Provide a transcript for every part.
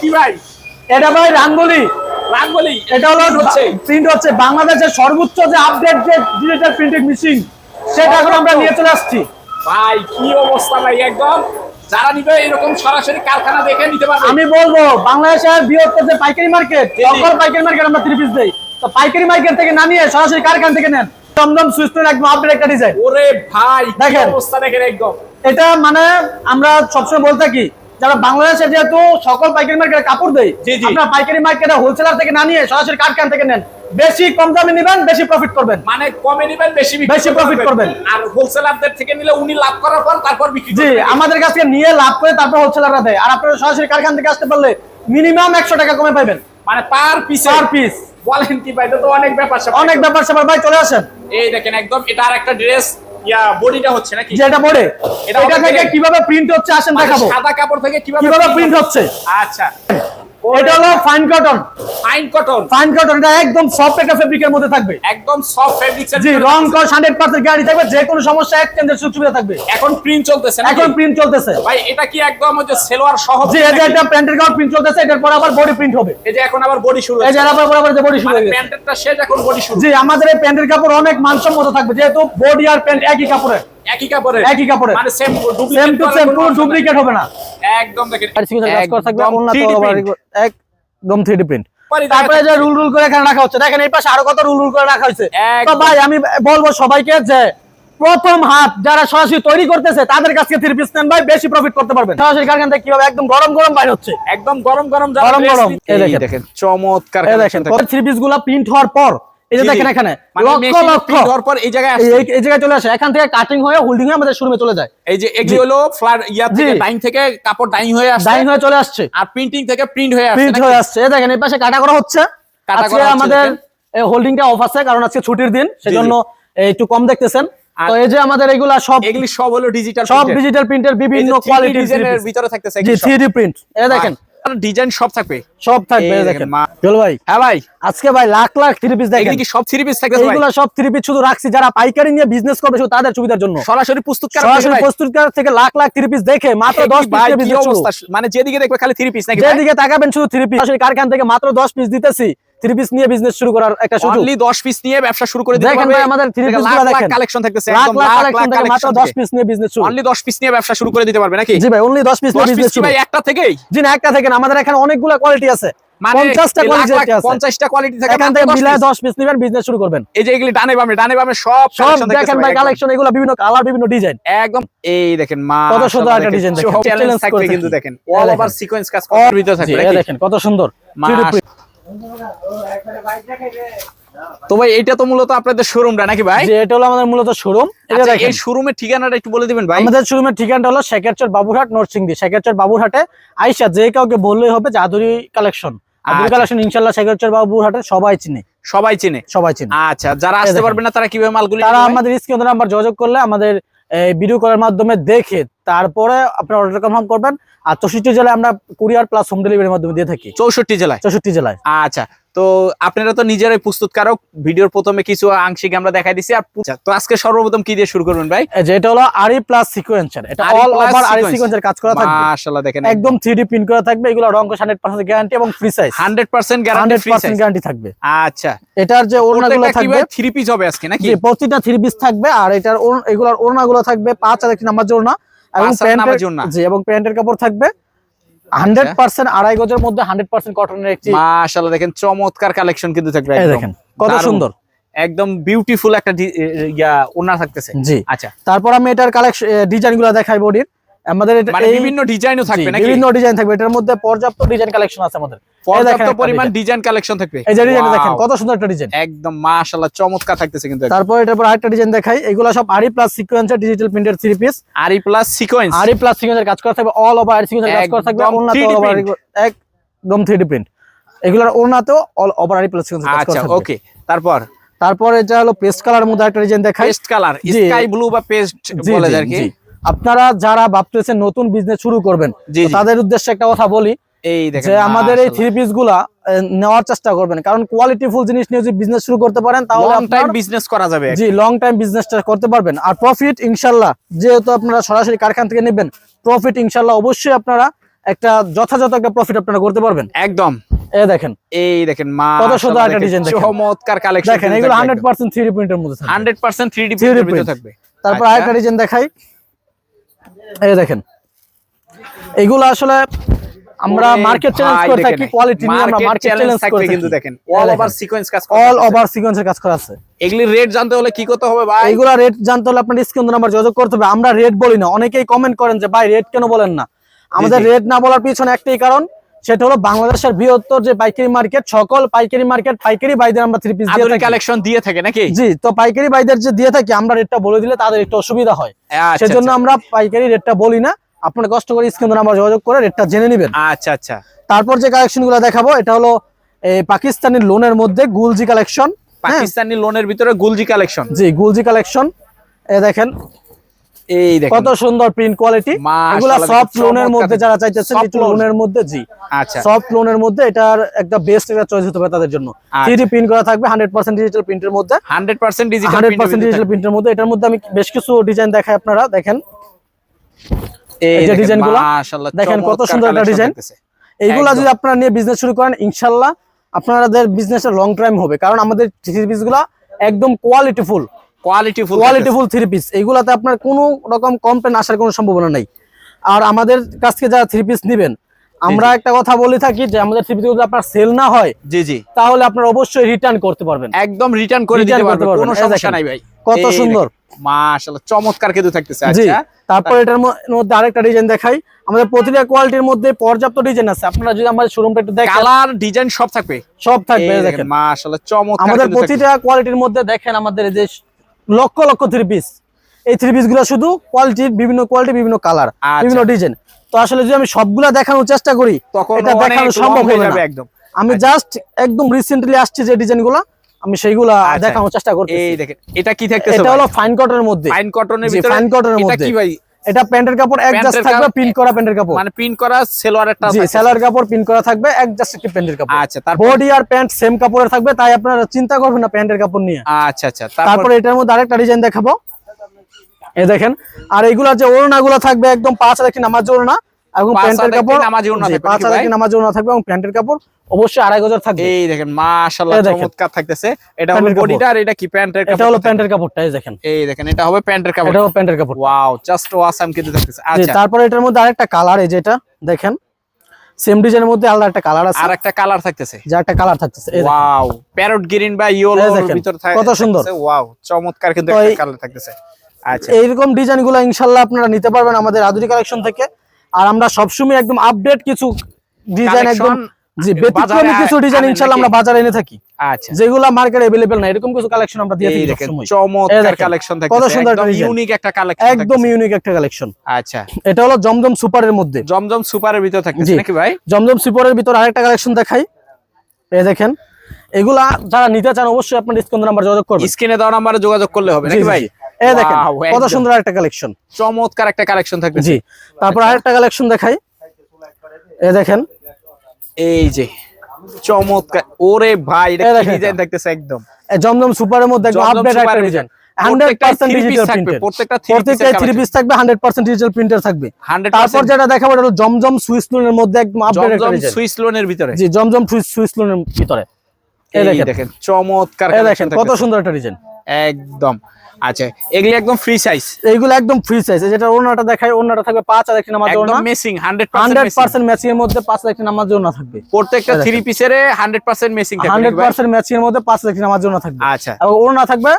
কি ভাই? এটা ভাই রাঙ্গুলি। রাঙ্গলি এটা হলো প্রিন্ট হচ্ছে। বাংলাদেশের সর্বোচ্চ যে আপডেট যে ডিজিটাল প্রিন্টিং মেশিন সেটা এখন আমরা নিয়ে চলে আসছি। ভাই কি অবস্থা ভাই একদম? যারা নিবে এরকম সরাসরি কারখানা দেখে নিতে পারবে। আমি বলব বাংলাদেশের বৃহত্তর যে পাইকারি মার্কেট। সকল পাইকারি মার্কেট আমরা থ্রি পিস দেই। তো পাইকারি মার্কেট থেকে না নিয়ে সরাসরি কারখানা থেকে নেন। দমদম সুইস্টের একদম আপডেট একটা ডিজাইন ওরে ভাই কি দেখেন। অবস্থা দেখেন একদম। এটা মানে আমরা সবসময় বলতে থাকি যারা বাংলাদেশে যেহেতু সকল পাইকারি মার্কেটে কাপড় দেয় জি। পাইকারি মার্কেটে হোলসেলার থেকে না নিয়ে সরাসরি কারখানা থেকে নেন? বেশি কম দামে নেবেন বেশি প্রফিট করবেন। মানে কমে নিবেন বেশি বেশি পারবেন। করবেন। আর হোলসেলারদের থেকে নিলে উনি লাভ করার পর তারপর বিক্রি জি আমাদের কাছে নিয়ে লাভ করে তারপর হোলসেলাররা দেয়। আর আপনারা সরাসরি কারখানা থেকে আসতে পারলে মিনিমাম একশো টাকা কমে পাবেন মানে পার পিস পার পিস বলেন কি ভাই তো অনেক ব্যাপার অনেক ব্যাপার স্যাপার ভাই চলে আসেন। এই দেখেন একদম এটা আর একটা ড্রেস ইয়া বডিটা হচ্ছে নাকি? যেটা পড়ে এটা থেকে কীভাবে প্রিন্ট হচ্ছে আসেন মানে দেখাবো। সাদা কাপড় থেকে কীভাবে কীভাবে প্রিন্ট হচ্ছে? আচ্ছা। এটা হলো fine cotton fine cotton fine cotton এটা একদম সফট একটা ফেব্রিকের মধ্যে থাকবে। একদম সফট ফেব্রিক্স জি রং কস হান্ড্রেড পার্সেন্ট গ্যারান্টি থাকবে যে কোনো সমস্যা এক্সচেঞ্জের সুযোগ সুবিধা থাকবে। এখন প্রিন্ট চলতেছে? এখন প্রিন্ট চলতেছে। ভাই এটা কি একদম ওই যে সেলোয়ার সহ জি যে একটা প্যান্টের কাপড় প্রিন্ট চলতেছে এটার পর আবার বডি প্রিন্ট হবে। এই যে এখন আবার বডি শুরু এই যে হচ্ছে। আবার যে বডি শুরু হয়ে প্যান্টেরটা শেষ এখন বডি শুরু জি আমাদের এই প্যান্টের কাপড় অনেক মানসম্মত থাকবে যেহেতু বডি আর প্যান্ট একই কাপড়ের। একই কাপড়ে একই কাপড়ের। মানে সেম সেম টু সেম কোনো ডুপ্লিকেট হবে না। একদম দেখেন আর সিকুয়েন্স কাজ করা থাকবে একদম ওন্না তো একদম 3D প্রিন্ট তারপরে যে রুল রুল করে এখানে রাখা হচ্ছে দেখেন এই পাশে আরও কত রুল রুল করে রাখা হয়েছে। তো ভাই আমি বলব সবাইকে যে প্রথম হাত যারা সরাসরি তৈরি করতেছে তাদের কাছ থেকে থ্রি পিস নেন ভাই বেশি প্রফিট করতে পারবেন। সরাসরি কারখানা থেকে কীভাবে? একদম গরম গরম বাইর হচ্ছে। একদম গরম গরম গরম গরম। এই। দেখেন। চমৎকার এই দেখেন থ্রি পিসগুলা প্রিন্ট হওয়ার পর এই যে। দেখেন এখানে মানে লক্ষ লক্ষ। পর এই জায়গায় এই- এই- এই জায়গায় চলে আসে। এখান থেকে কাটিং হয়ে হোল্ডিং হয়ে আমাদের শোরুমে চলে যায়। এই যে এগুলি। হলো ফ্লার ইয়া থেকে ডাইং থেকে কাপড় ডাইং হয়ে আসছে। ডাইং হয়ে চলে আসছে। আর প্রিন্টিং থেকে প্রিন্ট হয়ে আসছে প্রিন্ট হয়ে আসছে। এই দেখেন এই পাশে কাটা করা হচ্ছে। কাটা করা আমাদের দেখেন। হোল্ডিংটা অফ আছে কারণ আজকে ছুটির দিন সেজন্য এই একটু কম দেখতেছেন। তো এই যে আমাদের এগুলা সব এগুলি সব হলো ডিজিটাল সব ডিজিটাল প্রিন্টের বিভিন্ন কোয়ালিটির ভিতরে থাকতেছে জি থ্রি প্রিন্ট এই দেখেন ডিজাইন সব থাকবে। সব থাকবে দেখেন, চল ভাই হ্যাঁ ভাই। আজকে ভাই লাখ লাখ থ্রি পিস দেখেন। কি সব থ্রি পিস সব থ্রি পিস শুধু রাখছি যারা পাইকারি নিয়ে বিজনেস করবে শুধু তাদের সুবিধার জন্য। সরাসরি প্রস্তুত করা সরাসরি থেকে লাখ লাখ থ্রি পিস দেখে মাত্র দশ পিস দিয়ে বিজনেস অবস্থা? মানে যেদিকে দেখবে খালি থ্রি পিস নাকি যেদিকে তাকাবেন শুধু থ্রি পিস সরাসরি কারখানা থেকে মাত্র দশ পিস দিতেছি। থ্রি পিস নিয়ে বিজনেস শুরু করার একটা সুযোগ। অনলি 10 পিস নিয়ে ব্যবসা শুরু করে দিতে দেখেন ভাই আমাদের থ্রি পিসগুলো দেখেন। কালেকশন থাকতেছে একদম লাখ লাখ কালেকশন মাত্র দশ পিস নিয়ে বিজনেস শুরু। অনলি 10 পিস নিয়ে ব্যবসা শুরু করে দিতে পারবে নাকি? জি ভাই অনলি দশ পিস নিয়ে বিজনেস শুরু ভাই একটা থেকেই? জি না একটা থেকে না আমাদের এখানে অনেকগুলো কোয়ালিটি আছে। পঞ্চাশটা এই লাখ লাখ কোয়ালিটি আছে। 50টা কোয়ালিটি থাকে এখান মাত্র থেকে 10 মিলায় piece। দশ পিস নিবেন বিজনেস শুরু করবেন। যে ডানে বামে ডানে বামে সব সব collection থাকতেছে দেখেন ভাই একদম। কালেকশন এগুলো বিভিন্ন কালার বিভিন্ন ডিজাইন একদম এই দেখেন মা কত সুন্দর একটা design দেখেন। চ্যালেঞ্জ Challenge থাকবে করে কিন্তু থাকি। দেখেন এই অল দেখেন। ওভার সিকোয়েন্স কাজ করার ভিতরে থাকবে নাকি? দেখেন কত সুন্দর মা- 3D print। তো ভাই এটা তো মূলত আপনাদের শোরুমটা নাকি ভাই এটা হলো আমাদের মূলত শোরুম এটা আচ্ছা, এই শোরুমের ঠিকানাটা একটু বলে দিবেন ভাই আমাদের শোরুমের ঠিকানাটা হলো শেখেরচর বাবুরহাট নরসিংদী শেখেরচর বাবুরহাটে আইসা যে কাউকে বললেই হবে যে আদুরি কালেকশন আদুরি আচ্ছা। কালেকশন ইনশাল্লাহ শেখেরচর বাবুরহাটে সবাই চিনে সবাই চেনে সবাই চিনে আচ্ছা যারা আসতে। পারবে না তারা কীভাবে মালগুলি তারা নেবে আমাদের স্ক্রিন নাম্বার যোগাযোগ করলে আমাদের ভিডিও কলের মাধ্যমে দেখে তারপরে আপনার অর্ডার কনফার্ম করবেন। আর চৌষট্টি জেলায় আমরা কুরিয়ার প্লাস হোম ডেলিভারির মাধ্যমে দিয়ে থাকি। চৌষট্টি জেলায়? চৌষট্টি জেলায়। আচ্ছা তো আপনারা তো নিজেরাই প্রস্তুতকারক। ভিডিওর প্রথমে কিছু আংশিক আমরা দেখাই দিছি আর তো আজকে সর্বপ্রথম কি দিয়ে শুরু করবেন ভাই? যে এটা হলো আরি প্লাস সিকোয়েন্সার এটা অল ওভার আরি। সিকোয়েন্সের কাজ করা থাকবে। মাশাআল্লাহ দেখেন একদম। থ্রি প্রিন্ট করা থাকবে এগুলো রং হান্ড্রেড পার্সেন্ট গ্যারান্টি এবং free size 100% guarantee free percent guarantee থাকবে। আচ্ছা। এটার যে ওড়নাগুলো থাকবে ভাই থ্রি পিস হবে আজকে নাকি? জি প্রতিটা থ্রি পিস থাকবে আর এটার এগুলোর ওড়নাগুলো থাকবে পাঁচ আর একটি নামাজ ওড়না। জি এবং প্যান্টের কাপড় থাকবে। হান্ড্রেড পার্সেন্ট আড়াই গজের মধ্যে হান্ড্রেড পার্সেন্ট কটনের একটি দেখেন চমৎকার কালেকশন কিন্তু থাকবে দেখেন কত সুন্দর। একদম বিউটিফুল একটা ইয়া ওনা থাকতেছে। জি। আচ্ছা। তারপর আমি এটার কালেকশন ডিজাইনগুলা দেখাই বডির। আমাদের মানে বিভিন্ন ডিজাইনও থাকবে নাকি? বিভিন্ন ডিজাইন থাকবে। এটার মধ্যে পর্যাপ্ত ডিজাইন কালেকশন আছে আমাদের। পর্যাপ্ত পরিমাণ ডিজাইন কালেকশন থাকবে। এই যে ডিজাইন দেখেন কত সুন্দর একটা ডিজাইন একদম মাশাআল্লাহ চমৎকার থাকতেছে কিন্তু তারপর এটার পর আরেকটা ডিজাইন দেখাই। এগুলো সব আরি প্লাস সিকোয়েন্সের ডিজিটাল প্রিন্টের three piece aari plus sequence aari plus সিকোয়েন্সের কাজ করা থাকবে অল ওভার আরি সিকোয়েন্সের কাজ করা থাকবে ওড়নাতে 3D all একদম 3D প্রিন্ট এগুলোর ওড়নাতেও অল ওভার আরি প্লাস সিকোয়েন্সের কাজ করা আচ্ছা ওকে তারপর? তারপর এটা হলো পেস্ট কালারের মধ্যে একটা ডিজাইন দেখাই। Paste colour. স্কাই ব্লু বা পেস্ট বলে যায় আর কি। আপনারা যারা ভাবতেছেন নতুন বিজনেস শুরু করবেন তাদের উদ্দেশ্যে একটা কথা বলি এই যে আমাদের এই থ্রি পিসগুলা নেওয়ার চেষ্টা করবেন। কারণ কোয়ালিটি ফুল জিনিস নিয়ে যদি বিজনেস শুরু করতে পারেন তাহলে লং টাইম বিজনেস করা যাবে জি লং টাইম বিজনেসটা করতে পারবেন। আর প্রফিট ইনশাল্লাহ যেহেতু আপনারা সরাসরি কারখানা থেকে নেবেন প্রফিট ইনশাল্লাহ অবশ্যই আপনারা একটা যথাযথ একটা প্রফিট আপনারা করতে পারবেন। একদম। এ দেখেন। এই দেখেন মা কত সুন্দর একটা design দেখেন। চমৎকার কালেকশন দেখেন এগুলো হান্ড্রেড পার্সেন্ট থ্রি প্রিন্টের মধ্যে থাকবে। Hundred percent three D 3D ভিতরে print। থাকবে। তারপর আচ্ছা। আরেকটা ডিজাইন দেখাই। এই দেখেন এগুলো আসলে আমরা মার্কেট চ্যালেঞ্জ করে থাকি কোয়ালিটি নিয়ে আমরা মার্কেট চ্যালেঞ্জ করে কিন্তু দেখেন অল ওভার সিকোয়েন্স কাজ অল ওভার সিকোয়েন্সের কাজ করা আছে। এগুলি রেট জানতে হলে কি করতে হবে ভাই? এগুলো রেট জানতে হলে আপনার স্ক্রিন নাম্বার যোগাযোগ করতে হবে। আমরা রেট বলি না। অনেকেই কমেন্ট করেন যে ভাই রেট কেন বলেন না? আমাদের রেট না বলার পিছনে একটাই কারণ সেটা হলো বাংলাদেশের বৃহত্তর যে পাইকারি মার্কেট সকল পাইকারি মার্কেট পাইকারি বাইদের আমরা থ্রি পিস দিয়ে কালেকশন দিয়ে থাকে নাকি? জি তো পাইকারি বাইদের যে দিয়ে থাকি আমরা রেটটা বলে দিলে তাদের একটু অসুবিধা হয়। আচ্ছা, সেজন্য আচ্ছা। আমরা পাইকারি রেটটা বলি না। আপনার কষ্ট করে স্ক্রিন নাম্বার যোগাযোগ করে রেটটা জেনে নেবেন। আচ্ছা আচ্ছা। তারপর যে কালেকশনগুলো দেখাবো এটা হলো পাকিস্তানি লোনের মধ্যে গুলজি কালেকশন পাকিস্তানি লোনের ভিতরে গুলজি কালেকশন জি গুলজি কালেকশন এ দেখেন এই দেখেন। কত সুন্দর প্রিন্ট কোয়ালিটি এগুলা সফট লোনের মধ্যে যারা Soft একটু লোনের মধ্যে জি। আচ্ছা। সফট লোনের মধ্যে এটার একটা বেস্ট একটা চয়েস হতে পারে তাদের জন্য। আচ্ছা। থ্রি প্রিন্ট করা থাকবে হান্ড্রেড পার্সেন্ট ডিজিটাল প্রিন্টের মধ্যে। 100% ডিজিটাল হান্ড্রেড পার্সেন্ট ডিজিটাল প্রিন্টের মধ্যে। এটার মধ্যে আমি বেশ কিছু ডিজাইন দেখাই আপনারা দেখেন। এই যে যে design গুলো, মাশাআল্লাহ দেখেন কত সুন্দর একটা design। এইগুলা যদি আপনারা নিয়ে বিজনেস শুরু করেন ইনশাল্লাহ আপনাদের বিজনেসটা লং টাইম হবে। কারণ আমাদের থ্রি পিসগুলা একদম quality full quality full three piece এইগুলাতে আপনার কোনো রকম কমপ্লেন আসার কোনো সম্ভাবনা নেই। আর আমাদের কাছ থেকে যারা থ্রি পিস নিবেন আমরা একটা কথা বলে থাকি যে আমাদের থ্রি পিস যদি আপনার সেল না হয় জি জি। তাহলে আপনারা অবশ্যই রিটার্ন করতে পারবেন। একদম রিটার্ন করে দিতে পারবেন। কোনো সমস্যা নাই ভাই। কত সুন্দর। মাশাআল্লাহ চমৎকার কিন্তু থাকতেছে আচ্ছা। তারপর এটার মধ্যে আরেকটা ডিজাইন দেখাই। আমাদের প্রতিটা কোয়ালিটির মধ্যে পর্যাপ্ত ডিজাইন আছে। আপনারা যদি আমাদের শোরুমটা একটু দেখেন। কালার ডিজাইন সব থাকবে। সব থাকবে দেখেন দেখেন। মাশাআল্লাহ চমৎকার আমাদের প্রতিটা কোয়ালিটির মধ্যে দেখেন আমাদের এই যে লক্ষ লক্ষ থ্রি পিস এই থ্রি পিসগুলো শুধু কোয়ালিটি বিভিন্ন কোয়ালিটি বিভিন্ন কালার আচ্ছা। বিভিন্ন ডিজাইন তো আসলে যদি আমি সবগুলা দেখানোর চেষ্টা করি এটা দেখানো সম্ভব হবে না। একদম। আমি জাস্ট একদম রিসেন্টলি আসছে যে ডিজাইনগুলা আমি সেইগুলা আচ্ছা। দেখানোর চেষ্টা করছি এই দেখেন এটা কি থাকতেছে এটা হলো ফাইন কটনের মধ্যে। ফাইন কটনের ভিতরে ফাইন কটনের এর এটা মধ্যে। কি ভাই? এটা প্যান্টের কাপড় অ্যাডজাস্ট থাকবে পিন করা প্যান্টের কাপড়। মানে পিন করা। সেলার কাপড় পিন করা থাকবে এক জাস্ট একটি প্যান্টের কাপড়। আচ্ছা তার বডি আর প্যান্ট সেম কাপড়ের থাকবে তাই আপনারা চিন্তা করবেন না প্যান্টের কাপড় নিয়ে। আচ্ছা আচ্ছা তারপর এটার মধ্যে আরেকটা ডিজাইন দেখাবো। এই দেখেন আর এইগুলা যে ওড়না গুলো থাকবে একদম পাঁচ দেখেন আমার ওড়না এবং প্যান্টের কাপড়? নামাজি ওড়না থাকবে পাঁচ হাজার নামাজ থাকবে এবং প্যান্টের কাপড় অবশ্যই আড়াই গজার থাকবে। এই দেখেন মাশাআল্লাহ চমৎকার থাকতেছে। এটা হলো বডিটা আর এটা কি প্যান্টের এটা হলো প্যান্টের কাপড়টা এই দেখেন। এই দেখেন এটা হবে প্যান্টের কাপড়। এটা প্যান্টের কাপড়। ওয়াও জাস্ট ওয়াসাম কিন্তু থাকতেছে। আচ্ছা। তারপরে এটার মধ্যে আরেকটা কালার এই যেটা দেখেন। সেম ডিজাইনের মধ্যে আলাদা একটা কালার আছে। আর একটা কালার থাকতেছে। যে একটা কালার থাকতেছে ওয়াও প্যারট গ্রিন বা ইয়েলো দেখেন, ভিতর থাকে কত সুন্দর। ওয়াও চমৎকার কিন্তু একটা কালার থাকতেছে। আচ্ছা। এইরকম ডিজাইনগুলো ইনশাল্লাহ আপনারা নিতে পারবেন আমাদের আধুনিক কালেকশন থেকে। আর আমরা সবসময় একদম আপডেট কিছু ডিজাইন একদম Collection জি ব্যতিক্রমী বাজারে কিছু ডিজাইন আনেন ইনশাল্লাহ আমরা নাকি? বাজারে এনে থাকি আচ্ছা যেগুলা মার্কেটে अवेलेबल না এরকম কিছু কালেকশন আমরা দিয়ে এই থাকি দেখেন সবসময় এই চমৎকার দেখেন, কালেকশন কত থাকতেছে সুন্দর একদম একটা design। ইউনিক একটা কালেকশন একদম ইউনিক একটা কালেকশন আচ্ছা এটা হলো জমজম সুপারের মধ্যে জমজম সুপারের ভিতর থাকতেছে জি। নাকি ভাই জমজম সুপারের ভিতর আরেকটা কালেকশন দেখাই এই দেখেন এগুলা যারা নিতে চান অবশ্যই আপনার ডিসকাউন্ট নাম্বার যোগাযোগ করবেন স্ক্রিনে দেওয়া নাম্বারে যোগাযোগ করলে হবে জি, নাকি জি, ভাই জি। এই দেখেন কত সুন্দর একটা কালেকশন চমৎকার একটা কালেকশন থাকতেছে। জি তারপর আরেকটা কালেকশন দেখাই। এই দেখেন। এই যে চমৎকার। ওরে ভাই এটা ডিজাইন থাকতেছে একদম। জমজম সুপারের মধ্যে একদম আপডেট একটা ডিজাইন 100% ডিজিটাল থাকবে, প্রত্যেকটা three piece প্রত্যেকটা এর থ্রি পিস থাকবে 100% ডিজিটাল প্রিন্টার থাকবে। তারপর যেটা দেখাবো এটা হলো জমজম সুইস লোনের মধ্যে একদম আপডেট একটা ডিজাইন সুইস লোনের ভিতরে। জি জমজম সুইস লোনের ভিতরে। এই দেখেন। চমৎকার কত সুন্দর একটা ডিজাইন একদম। আচ্ছা এগুলি একদম ফ্রি সাইজ এইগুলো একদম ফ্রি সাইজ যেটা ওনাটা দেখায় ওনাটা থাকবে পাঁচ আর একটি নামাজ একদম ওনা মেসিং 100% হান্ড্রেড মেসিং এর মধ্যে পাঁচ আর একটি নামাজ ওনা থাকবে। প্রত্যেকটা থ্রি পিসের 100% মেসিং থাকবে হান্ড্রেড নাকি ভাই? পার্সেন্ট ম্যাচিং এর মধ্যে পাঁচ আর একটি নামাজ ওনা থাকবে। আচ্ছা। এবং ওনা থাকবে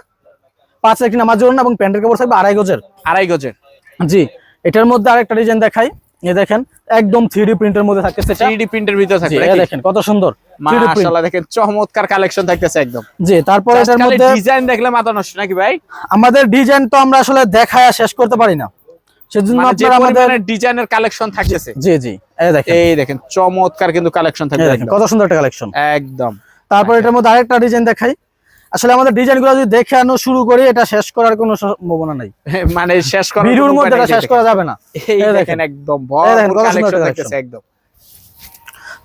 পাঁচ আর একটি নামাজ ওনা এবং প্যান্টের কাপড় থাকবে আড়াই গজের। আড়াই গজের। জি এটার মধ্যে আরেকটা ডিজাইন দেখাই। এই দেখেন একদম থ্রি প্রিন্টের মধ্যে থাকতেছে। 3D প্রিন্টের ভিতর থাকবে দেখেন কত সুন্দর। মাশাআল্লাহ দেখেন চমৎকার কালেকশন থাকতেছে একদম। জি তারপর এটার মধ্যে ডিজাইন দেখলে মাথা নষ্ট নাকি ভাই? আমাদের ডিজাইন তো আমরা আসলে দেখায় শেষ করতে পারি না। সেজন্য মানে আপনারা আমাদের ডিজাইনের কালেকশন থাকতেছে। জি জি এই দেখেন। এই দেখেন চমৎকার কিন্তু কালেকশন থাকবে দেখেন কত সুন্দর একটা কালেকশন একদম। তারপর এটার মধ্যে আরেকটা ডিজাইন দেখাই। আসলে আমাদের ডিজাইনগুলো যদি দেখে আনো শুরু করি এটা শেষ করার কোনো সম্ভাবনা নাই। মানে শেষ করা ভিডিওর মধ্যে এটা শেষ করা যাবে না। এই দেখেন। একদম ভরপুর কালেকশন collection। একদম।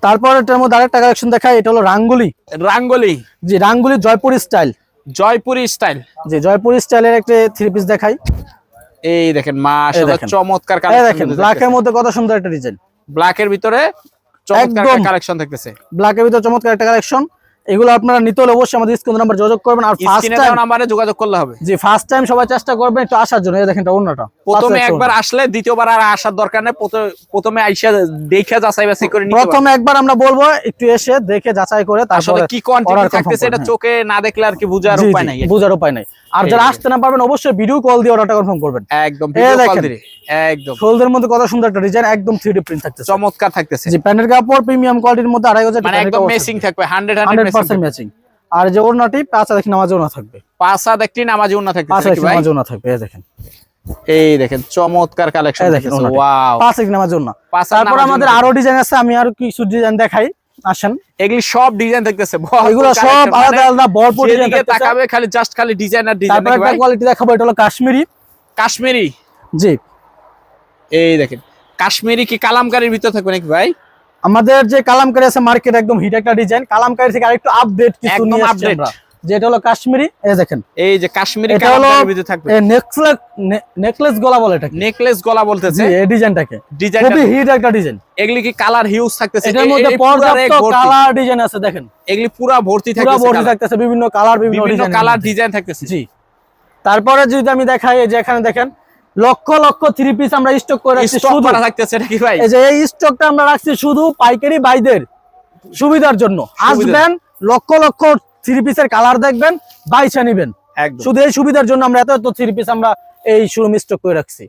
তারপর এটার মধ্যে আরেকটা কালেকশন দেখাই এটা হলো রাঙ্গুলি। রাঙ্গলি। জি রাঙ্গুলি জয়পুরি স্টাইল জয়পুরি স্টাইল জি জয়পুরি স্টাইলের একটা থ্রি পিস দেখাই। এই দেখেন মাশাআল্লাহ। চমৎকার কালেকশন দেখেন ব্ল্যাক এর মধ্যে কত সুন্দর একটা ডিজাইন ব্ল্যাকের ভিতরে চমৎকার। কালেকশন থাকতেছে ব্ল্যাকের ভিতরে চমৎকার একটা কালেকশন এগুলো আপনারা নিতে হলে অবশ্যই আমাদের স্ক্রিন নাম্বার যোগাযোগ করবেন। আর ফার্স্ট টাইম নাম্বারে যোগাযোগ করলে হবে। জি ফার্স্ট টাইম সবাই চেষ্টা করবেন একটু আসার জন্য। এই দেখেন এটা অন্যটা। প্রথমে একবার আসলে দ্বিতীয়বার আর আসার দরকার নেই। প্রথ- প্রথমে আইসা দেখে যাচাই বাছাই করে নিতে প্রথমে একবার আমরা বলব একটু এসে দেখে যাচাই করে তারপরে কি কোয়ান্টিটি থাকতেছে এটা চোখে না দেখলে আর কি বুঝার উপায় নাই। বুঝার উপায় নাই। আর যারা আসতে না পারবেন অবশ্যই ভিডিও কল দিয়ে অর্ডারটা কনফার্ম করবেন। একদম একদম। শোলদের মধ্যে কত সুন্দর একটা ডিজাইন একদম থ্রি প্রিন্ট থাকতেছে। চমৎকার থাকতেছে। জি প্যান্টের কাপড় প্রিমিয়াম কোয়ালিটির মধ্যে আড়াই হাজার মানে একদম মেসিং থাকবে hundred hundred hundred percent matching আর যে ওড়নাটি পাঁচ দেখি নামাজ ওড়না থাকবে। পাঁচ হাত একটি নামাজি উন্না পাঁচ দেখি নাকি ভাই থাকবে এই দেখেন। এই দেখেন চমৎকার কালেকশন দেখেন ওয়াও পাঁচ দেখি নামাজ ওড়না। পাঁচ তারপর আমাদের আরও ডিজাইন আছে আমি আর কিছু ডিজাইন দেখাই। আসেন। এগুলি সব ডিজাইন দেখতেছে। এগুলো সব মানে আলাদা আলাদা ভরপুর ডিজাইন তাকাবে খালি জাস্ট খালি ডিজাইন আর ডিজাইন তারপর একটা কোয়ালিটি দেখাবো এটা হলো কাশ্মীরি। কাশ্মীরি? জি। এই দেখেন কাশ্মীরি কি কালামকারীর ভিতর থাকবে নাকি ভাই? আমাদের যে কালামকারী আছে মার্কেট একদম হিট একটা ডিজাইন কালামকারী থেকে আরেকটু আপডেট কিছু নিয়ে আসছি আমরা। যেটা হলো কাশ্মীরি এই দেখেন। এই যে কাশ্মীরি ভিতর থাকবে। নেকলেস নেকলেস গলা বলে এটাকে। নেকলেস গলা বলতেছে। এই ডিজাইনটাকে। ডিজাইন খুবই হিট একটা ডিজাইন। এগুলি কি কালার হিউজ থাকতেছে? এটার মধ্যে এই পর্যাপ্ত কালার ডিজাইন আছে দেখেন। এগুলি পুরা ভর্তি পুরো ভর্তি থাকতেছে বিভিন্ন কালার বিভিন্ন বিভিন্ন ডিজাইন কালার ডিজাইন থাকতেছে। জি। তারপরে যদি আমি দেখাই এই যে এখানে দেখেন লক্ষ লক্ষ থ্রি পিস আমরা স্টক করে রাখছি শুধু। থাকতেছে নাকি ভাই? এই যে এই স্টকটা আমরা রাখছি শুধু পাইকারি বাইদের সুবিধার জন্য। আসবেন লক্ষ লক্ষ থ্রি পিসের কালার দেখবেন বাইশা নিবেন। একদম। শুধু এই সুবিধার জন্য আমরা এত এত থ্রি পিস আমরা এই শোরুম স্টক করে রাখছি।